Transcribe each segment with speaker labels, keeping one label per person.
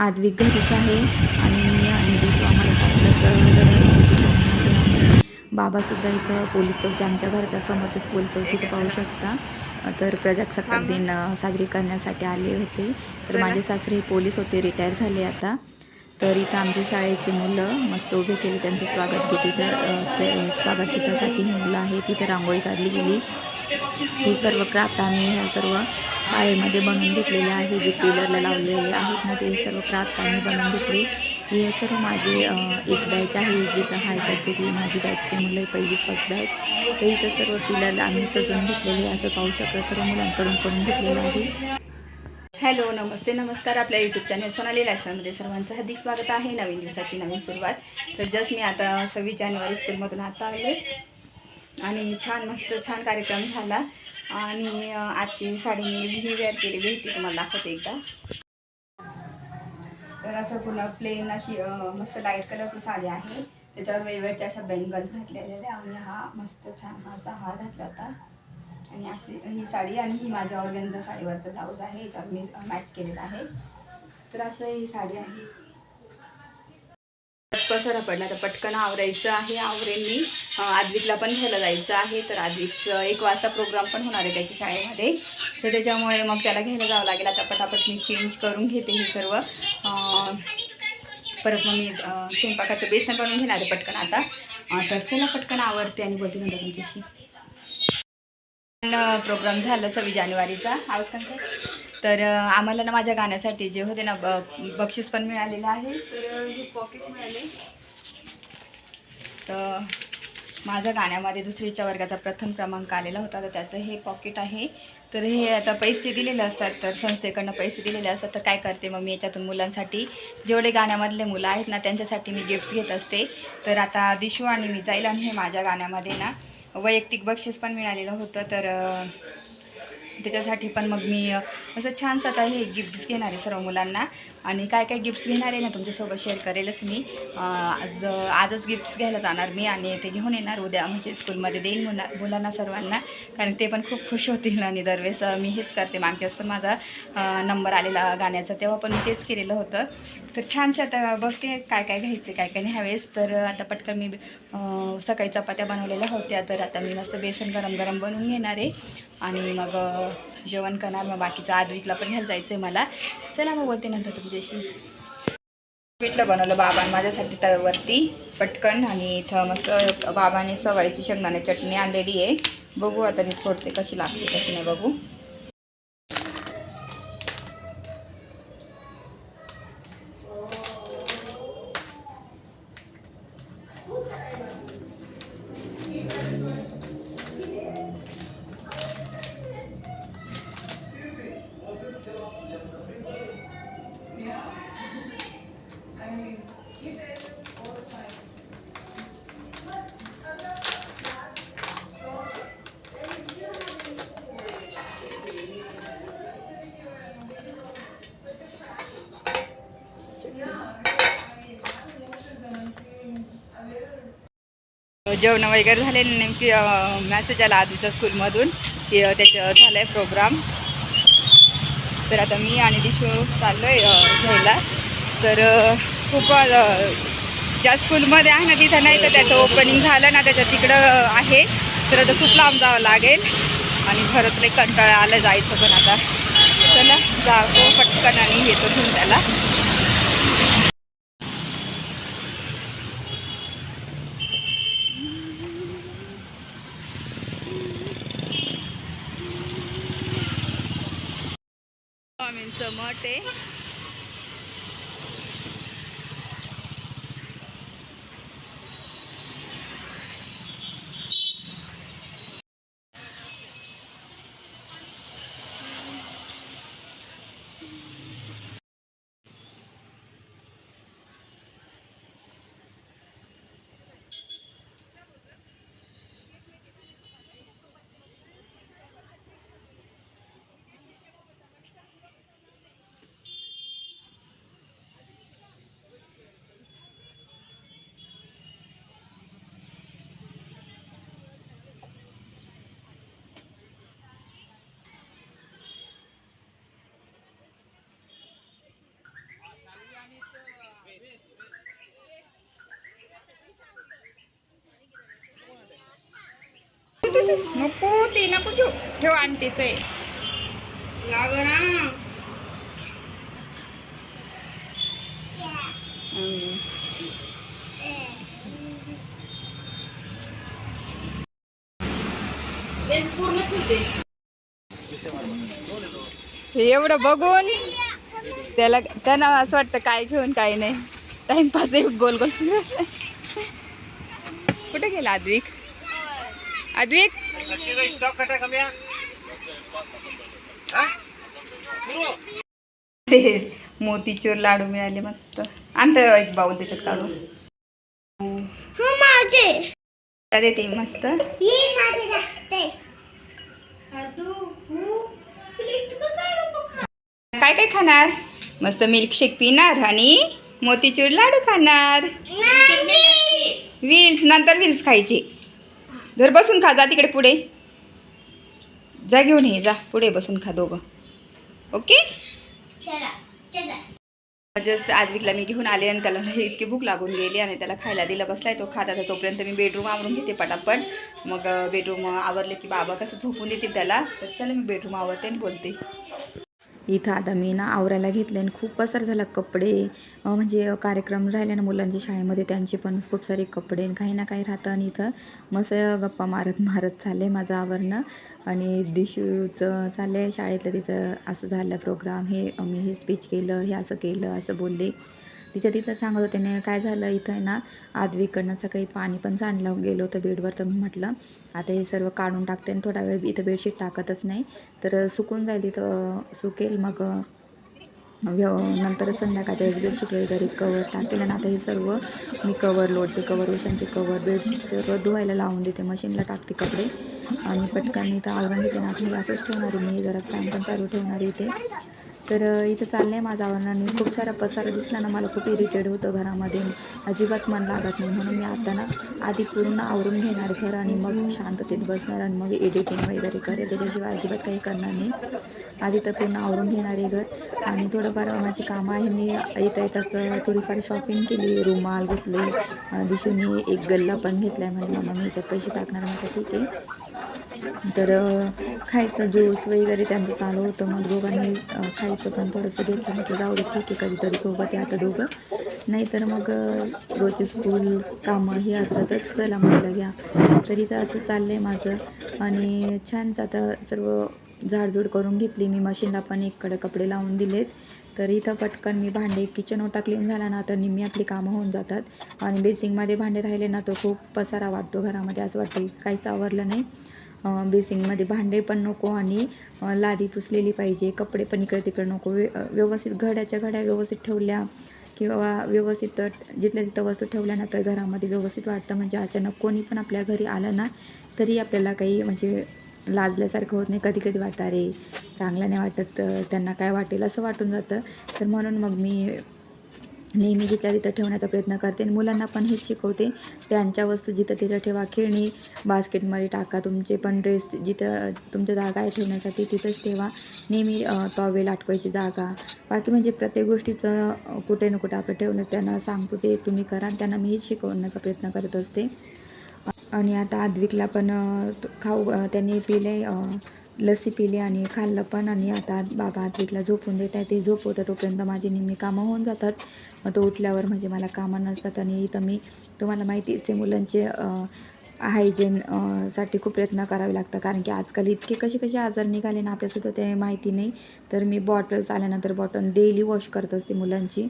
Speaker 1: आद्विक घरीच आहे आणि मी आणि दिसू आम्हाला बाबासुद्धा इथं पोलीस चौकी आमच्या घरच्या समोरच पोलीस चौकी इथं पाहू शकता. तर प्रजासत्ताक दिन साजरी करण्यासाठी आले होते. तर माझे सासरे पोलीस होते रिटायर झाले आता. तर इथं आमच्या शाळेची मुलं मस्त उभे केले. त्यांचं स्वागत घेते तर स्वागत घेण्यासाठी ही मुलं आहे तिथं रांगोळी काढली गेली. हे सर्व क्राफ्ट आम्ही ह्या सर्व शाळेमध्ये बनवून घेतलेले आहे जे टेलरला लावलेले आहेत. ना ते सर्व क्राफ्ट आम्ही बनवून घेतले. हे सर्व माझे एक बॅच आहे जिथं हाय करते ती माझी बॅचची मुलं आहे, पहिली फर्स्ट बॅच तर इथं सर्व पिलरला आम्ही सजवून घेतलेले आहे, असं पाहू शकता सर्व मुलांकडून करून घेतलेलं आहे.
Speaker 2: हॅलो नमस्ते नमस्कार. आपल्या यूट्यूब चॅनल सोनाली लायसनमध्ये सर्वांचं हार्दिक स्वागत आहे. नवीन दिवसाची नवीन सुरुवात. तर जस्ट मी आता सव्वीस जानेवारी स्कूलमधून आता आले. आणि छान मस्त छान कार्यक्रम झाला. आणि आजची साडी मी ही वेअर केलेली होती तुम्हाला दाखवते एकदा. तर असं पूर्ण प्लेन अशी मस्त लाइट कलरची साडी आहे. त्याच्यावर वेगवेगळ्या अशा बेंगल्स घातलेल्या आणि हा मस्त छान असा हार घातला होता. आणि अशी ही साडी आणि ही माझ्या ऑर्गनचा साडीवरचं ब्लाऊज आहे. याच्यावर मी मॅच केलेला आहे. तर असं ही साडी आहे. पसारा पडला तर पटकन आवरायचं आहे. आवरेन मी आद्विकला पण घ्यायला जायचं आहे. तर आदविकचं एक वाजता प्रोग्राम पण होणार आहे त्याच्या शाळेमध्ये. तर त्याच्यामुळे मग त्याला घ्यायला जावं लागेल. आता पटापट मी चेंज करून घेते हे सर्व. परत मग मी स्वयंपाकाचं बेसन बनवून घेणार आहे पटकन आता. तर चला पटकन आवरते आणि बोलते म्हणतात तुमच्याशी. प्रोग्राम झाला सव्वीस जानेवारीचा. आवाज कंकर तर आम्हाला ना माझ्या गाण्यासाठी जे होते ना ब- बक्षीस पण मिळालेलं आहे. तर हे पॉकेट मिळाले. तर माझ्या गाण्यामध्ये दुसरीच्या वर्गाचा प्रथम क्रमांक आलेला होता. तर त्याचं हे पॉकेट आहे. तर हे आता पैसे दिलेले असतात. तर संस्थेकडनं पैसे दिलेले असतात. तर काय करते मग मी याच्यातून मुलांसाठी जेवढे गाण्यामधले मुलं आहेत ना त्यांच्यासाठी मी गिफ्ट्स घेत असते. तर आता दिशू आणि मी जाईल आणि हे माझ्या गाण्यामध्ये ना वैयक्तिक बक्षीस पण मिळालेलं होतं. तर त्याच्यासाठी पण मग मी असं छानसं आता हे गिफ्ट्स घेणार आहे सर्व मुलांना. आणि काय काय गिफ्ट्स घेणार आहे ना तुमच्यासोबत शेअर करेलच मी. आज आजच गिफ्ट्स घ्यायला जाणार मी आणि ते घेऊन येणार उद्या म्हणजे स्कूलमध्ये देईन मुला मुलांना सर्वांना. कारण ते पण खूप खुश होतील आणि दरवेळेस मी हेच करते. मागच्या पण माझा नंबर आलेला गाण्याचा तेव्हा पण मी तेच केलेलं होतं. तर छानशा आता बघते काय काय घ्यायचे काय काय नाही. ह्यावेळेस तर आता पटकन मी सकाळी चपात्या बनवलेल्या होत्या. तर आता मी मस्त बेसन गरम गरम बनवून घेणार आहे. आणि मग जेवण करणार मग बाकीचं आद्विकला पण घ्यायला जायचं आहे मला. चला मग बोलते नंतर तुमच्याशी. पिठलं बनवलं बाबांनी माझ्यासाठी तव्यावरती पटकन आणि इथं मस्त बाबाने सवायची शेंगदाणे चटणी आणलेली आहे. बघू आता मी फोडते कशी लागते कशी नाही बघू. जेवण वगैरे झाले नेमकी मॅसेज आला आधीच्या स्कूलमधून की त्याचं झालं आहे प्रोग्राम तर आता मी आणि दिशो चाललो आहे घ्यायला. तर खूप ज्या स्कूलमध्ये आहे ना तिथं नाही तर त्याचं ओपनिंग झालं ना त्याच्या तिकडं आहे. तर आता खूप लांब जावं लागेल. आणि खरंच लई कंटाळा आलं जायचं पण आता. चला जातो पटकन आणि येतो घेऊन त्याला. માટે नको ते नको घेऊ. ठेव आंटीचं. आहे. हे एवढं बघून त्याला त्यांना असं वाटतं काय घेऊन काय नाही. टाइमपास एक गोल गोल फिरत कुठे गेला अद्विक अद्विक? ते मोतीचूर लाडू मिळाले मस्त. आणत एक बाऊल त्याच्यात काढून. त्या देते मस्त. काय काय खाणार? मस्त मिल्कशेक पिणार आणि मोतीचूर लाडू खाणार. व्हील्स नंतर व्हील्स खायचे. धर बसून खा जा तिकडे पुढे. जा घेऊन ये जा. पुढे बसून खा दोघं. ओके? जस्ट आद्विकला मी घेऊन आले आणि त्याला इतकी भूक लागून गेली आणि त्याला खायला दिलं बसलाय तो खात आता तोपर्यंत मी बेडरूम आवरून घेते पटापट. मग बेडरूम आवरले की बाबा कसं झोपून देतील त्याला. तर चला मी बेडरूम आवरते आणि बोलते.
Speaker 1: इथं आता मी ना आवरायला घेतले आणि खूप पसार झाला कपडे. म्हणजे कार्यक्रम राहिले ना मुलांच्या शाळेमध्ये त्यांचे पण खूप सारे कपडे आणि काही ना काही राहतं आणि इथं मस्त गप्पा मारत मारत चालले माझं आवरणं. आणि दिशूचं चाललं आहे शाळेतलं तिचं असं झालं प्रोग्राम हे मी हे स्पीच केलं हे असं केलं असं बोलले. तिच्या तिथं सांगत होते ना काय झालं इथं आहे ना आदवीकडनं सकाळी पाणी पण सांडलं गेलो होतं बेडवर तर मी म्हटलं आता हे सर्व काढून टाकते आणि थोडा वेळ इथं बेडशीट टाकतच नाही. तर सुकून जाईल तिथं सुकेल मग व्यव नंतर संध्याकाळच्या वेळेस बेडशीट वगैरे कवर टाकेल आणि आता हे सर्व मी कवर लोडचे कवर उशांचे कवर बेडशीट सर्व धुवायला लावून देते मशीनला टाकते कपडे. आणि पटकन इथं आवरण घेते ना असंच ठेवणार आहे मी जरा फॅन पण चालू ठेवणार आहे इथे. तर इथं चाललं आहे माझा आवरण आणि खूप सारा पसारा दिसला ना मला खूप इरिटेड होतं घरामध्ये. अजिबात मन लागत नाही. म्हणून मी आता ना आधी पूर्ण आवरून घेणार घर आणि मग शांततेत बसणार आणि मग एडिटिंग वगैरे करेल. त्याच्याशिवाय अजिबात काही करणार नाही. आधी तर पूर्ण आवरून घेणार आहे घर. आणि थोडंफार माझी कामं आहे मी येता येताच थोडीफार शॉपिंग केली रुमाल घेतले. दिसून दिशूने एक गल्ला पण घेतला आहे म्हणजे मम्मी मी याच्यात पैसे टाकणार म्हटलं ठीक आहे. तर खायचं ज्यूस वगैरे त्यांचं चालू होतं. मग दोघांनी खायचं पण थोडंसं घेतलं. म्हटलं जाऊ दे ठीक आहे कधीतरी सोबत आहे आता दोघं. नाहीतर मग रोजचे रोजची स्कूल कामं ही असतातच. चला म्हटलं घ्या. तरी तर असं चाललं आहे माझं. आणि छानच आता सर्व झाडझूड करून घेतली. मी मशीनला पण एककडे कपडे लावून दिलेत. तर इथं पटकन मी भांडे किचन ओटा क्लीन झाला ना तर निम्मी आपली कामं होऊन जातात. आणि बेसिंगमध्ये भांडे राहिले ना तर खूप पसारा वाटतो घरामध्ये. असं वाटतं काहीच आवरलं नाही. बेसिंगमध्ये भांडे पण नको आणि लादी पुसलेली पाहिजे कपडे पण इकडे तिकडे नको. व्य व्यवस्थित घड्याच्या घड्या व्यवस्थित ठेवल्या किंवा व्यवस्थित जिथल्या तिथं वस्तू ठेवल्या ना तर घरामध्ये व्यवस्थित वाटतं म्हणजे अचानक कोणी पण आपल्या घरी आलं ना तरी आपल्याला काही म्हणजे लाजल्यासारखं होत नाही. कधी कधी वाटतं अरे चांगलं नाही वाटत त्यांना काय वाटेल? असं वाटून जातं. तर म्हणून मग मी नेहमी जिथल्या तिथं ठेवण्याचा प्रयत्न करते आणि मुलांना पण हेच शिकवते त्यांच्या वस्तू जिथं तिथं ठेवा खेळणी बास्केटमध्ये टाका तुमचे पण ड्रेस जिथं तुमच्या जागा आहे ठेवण्यासाठी तिथंच ठेवा. नेहमी टॉवेल अटकवायची जागा. बाकी म्हणजे प्रत्येक गोष्टीचं कुठे ना कुठे आपलं ठेवणं त्यांना सांगतो ते तुम्ही करा आणि त्यांना मी हेच शिकवण्याचा प्रयत्न करत असते. आणि आता आद्विकला पण खाऊ त्यांनी पिले लसी पिली आणि खाल्लं पण आणि आता बाबा आद्विकला झोपून देत आहे. ते झोपवतं तोपर्यंत माझी निम्मी कामं होऊन जातात. मग तो उठल्यावर म्हणजे मला कामं नसतात आणि इथं मी तुम्हाला माहितीच आहे मुलांचे हायजेन साठी खूप प्रयत्न करावे लागतात. कारण की आजकाल इतके कसे कसे आजार निघाले ना आपल्यासुद्धा ते माहिती नाही. तर मी बॉटल्स आल्यानंतर बॉटल डेली वॉश करत असते मुलांची.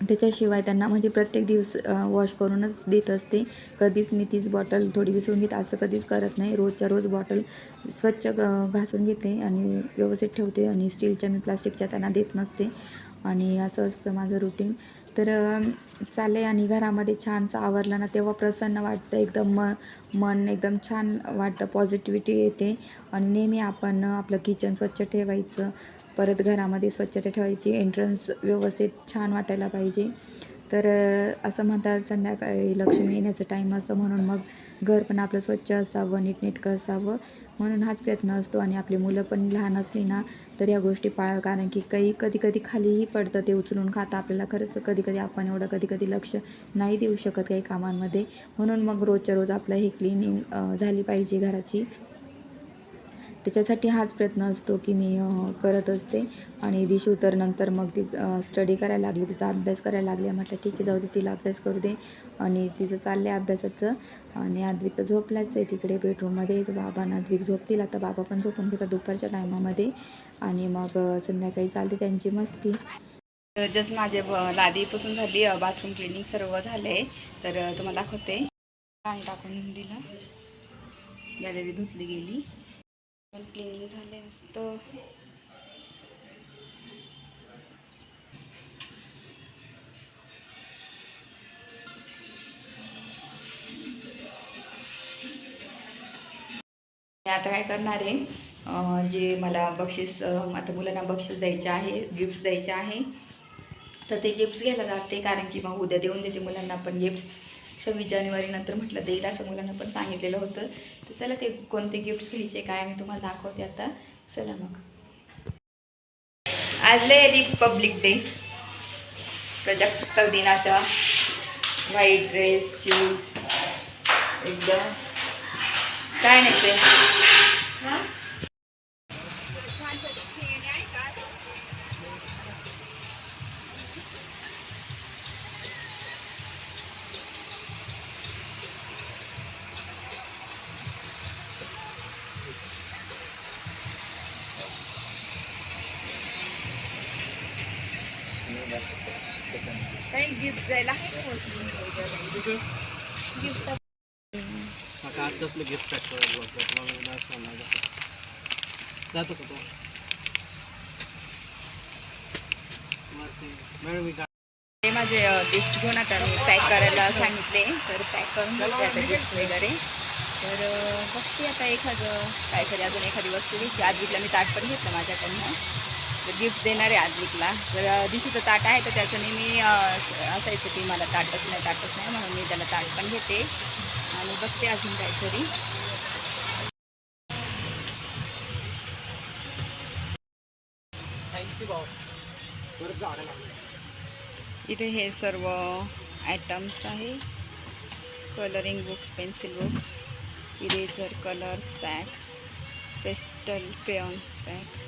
Speaker 1: त्याच्याशिवाय त्यांना म्हणजे प्रत्येक दिवस वॉश करूनच देत असते. कधीच मी तीच बॉटल थोडी विसरून घेते असं कधीच करत नाही. रोजच्या रोज बॉटल स्वच्छ ग- घासून घेते आणि व्यवस्थित ठेवते आणि स्टीलच्या मी प्लास्टिकच्या त्यांना देत नसते. आणि असं असतं माझं रुटीन तर चालेल चालले आणि घरामध्ये छानसं आवरलं ना तेव्हा प्रसन्न वाटतं. एकदम म मन एकदम छान वाटतं. पॉझिटिव्हिटी येते. आणि नेहमी आपण आपलं किचन स्वच्छ ठेवायचं. परत घरामध्ये स्वच्छता ठेवायची एंट्रन्स व्यवस्थित छान वाटायला पाहिजे. तर असं म्हणतात संध्याकाळी लक्ष्मी येण्याचं टाईम असतं म्हणून मग घर पण आपलं स्वच्छ असावं नीटनेटकं असावं म्हणून हाच प्रयत्न असतो. आणि आपली मुलं पण लहान असली ना तर या गोष्टी पाळाव्या. कारण की काही कधी कधी खालीही पडतं ते उचलून खाता. आपल्याला खरंच कधी कधी आपण एवढं कधी कधी लक्ष नाही देऊ शकत काही कामांमध्ये. म्हणून मग रोजच्या रोज आपलं हे क्लिनिंग झाली पाहिजे घराची. त्याच्यासाठी हाच प्रयत्न असतो की मी करत असते. आणि दिशू तर नंतर मग ती स्टडी करायला लागली तिचा अभ्यास करायला लागली. म्हटलं ठीक आहे जाऊ दे तिला अभ्यास करू दे. आणि तिचं चाललं आहे अभ्यासाचं. आणि आद्विक तर झोपलाच आहे. तिकडे बेडरूममध्ये तर बाबा आणि आद्विक झोपतील. आता बाबा पण झोपून घेतात दुपारच्या टायमामध्ये आणि मग संध्याकाळी चालते त्यांची मस्ती.
Speaker 2: जस्ट माझे ब- झाली बाथरूम क्लिनिंग सर्व झाले तर तुम्हाला दाखवते. पाणी टाकून दिलं. गॅलरी धुतली गेली. क्लिनिंग झाले असतं. मी आता काय करणार आहे? जे मला बक्षीस आता मुलांना बक्षीस द्यायचे आहे गिफ्ट्स द्यायचे आहे तर ते गिफ्ट्स घ्यायला जाते. कारण की मग उद्या देऊन देते मुलांना पण गिफ्ट्स सव्वीस जानेवारीनंतर म्हटलं देईल असं मुलांना पण सांगितलेलं होतं. तर चला ते कोणते गिफ्ट्स घ्यायचे काय मी तुम्हाला दाखवते आता. चला मग. आज लय रिपब्लिक डे प्रजासत्ताक दिनाच्या. व्हाईट ड्रेस शूज एकदम. काय नाही ते. काही गिफ्ट द्यायला गिफ्ट
Speaker 3: आज कसलं गिफ्ट जातो का तो मॅडम मी
Speaker 2: ते माझे गिफ्ट घेऊन आता मी पॅक करायला सांगितले तर पॅक करून घेते आता गिफ्ट वगैरे तर बघते आता एखादं काहीतरी अजून एखादी वस्तू घ्यायची आद्विकला मी ताट पण घेतलं माझ्याकडनं गिफ्ट देणार आहे आद्विकला तर दिशीचं ताट आहे तर त्याचं नेहमी असायचं की मला ताटच नाही ताटच नाही म्हणून मी त्याला ताट पण घेते. आणि बघते अजून काहीतरी. इथे हे सर्व ॲटम्स आहे. Colouring book pencil book eraser colours pack pastel crayons pack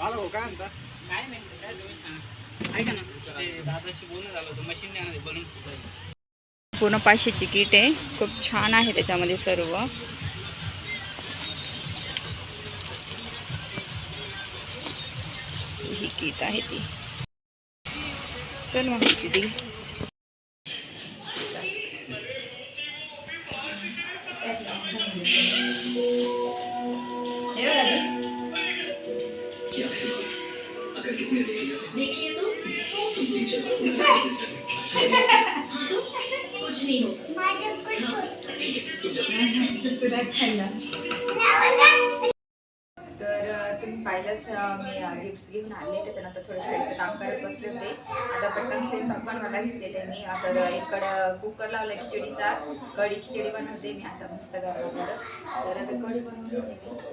Speaker 3: आला भाऊ काय म्हणता? काय नाही काय तुम्ही सांगा. ऐका ना ते दादाशी बोलणं झालं होतं मशीन द्या ना ते बनवून सुद्धा
Speaker 2: पूर्ण पाचशेची किट आहे. खूप छान आहे त्याच्यामध्ये सर्व. ही किट आहे ती. चल मग किती?
Speaker 4: देखिए तो। कुछ नहीं होगा
Speaker 2: तर तुम्ही पाहिलंच मी गिफ्ट्स घेऊन आणले. त्याच्यानंतर थोडं शाळेचं काम करत बसले होते. आता पटकन स्वयंपाक बनवायला घेतलेले मी. आता तर इकडं कुकर लावला खिचडीचा. कढी खिचडी बनवते मी. आता मस्त घरावर गरम. तर आता कढी बनवून घेते मी.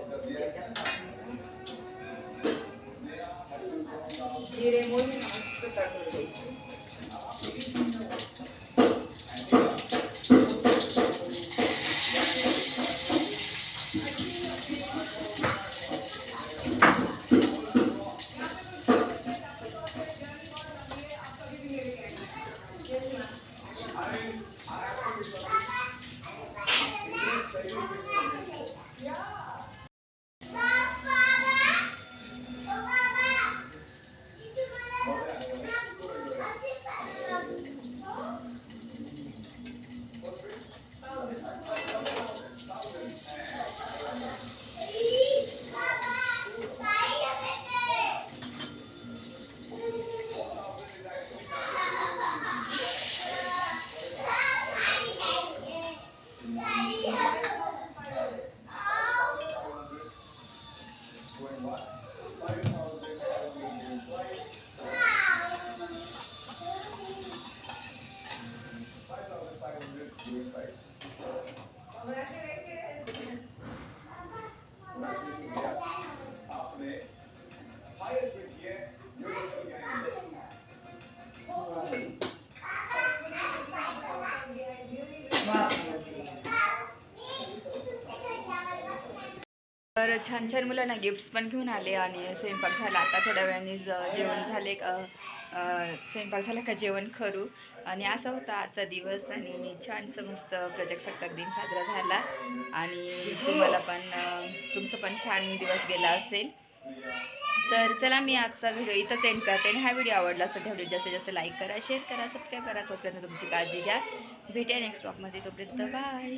Speaker 2: तर छान छान मुलांना गिफ्ट्स पण घेऊन आले आणि स्वयंपाक झाला. आता थोड्या वेळाने जेवण झाले का स्वयंपाक झाला का जेवण करू. आणि असा होता आजचा दिवस आणि छानसं मस्त प्रजासत्ताक दिन साजरा झाला. आणि तुम्हाला पण तुमचं पण छान दिवस गेला असेल. तर चला मी आजचा व्हिडिओ इथंच एंड करते आणि हा व्हिडिओ आवडला असेल तर व्हिडिओ जास्तीत जास्त लाईक करा शेअर करा सबस्क्राईब करा. तोपर्यंत तुमची काळजी घ्या. भेटूया नेक्स्ट ब्लॉगमध्ये तोपर्यंत बाय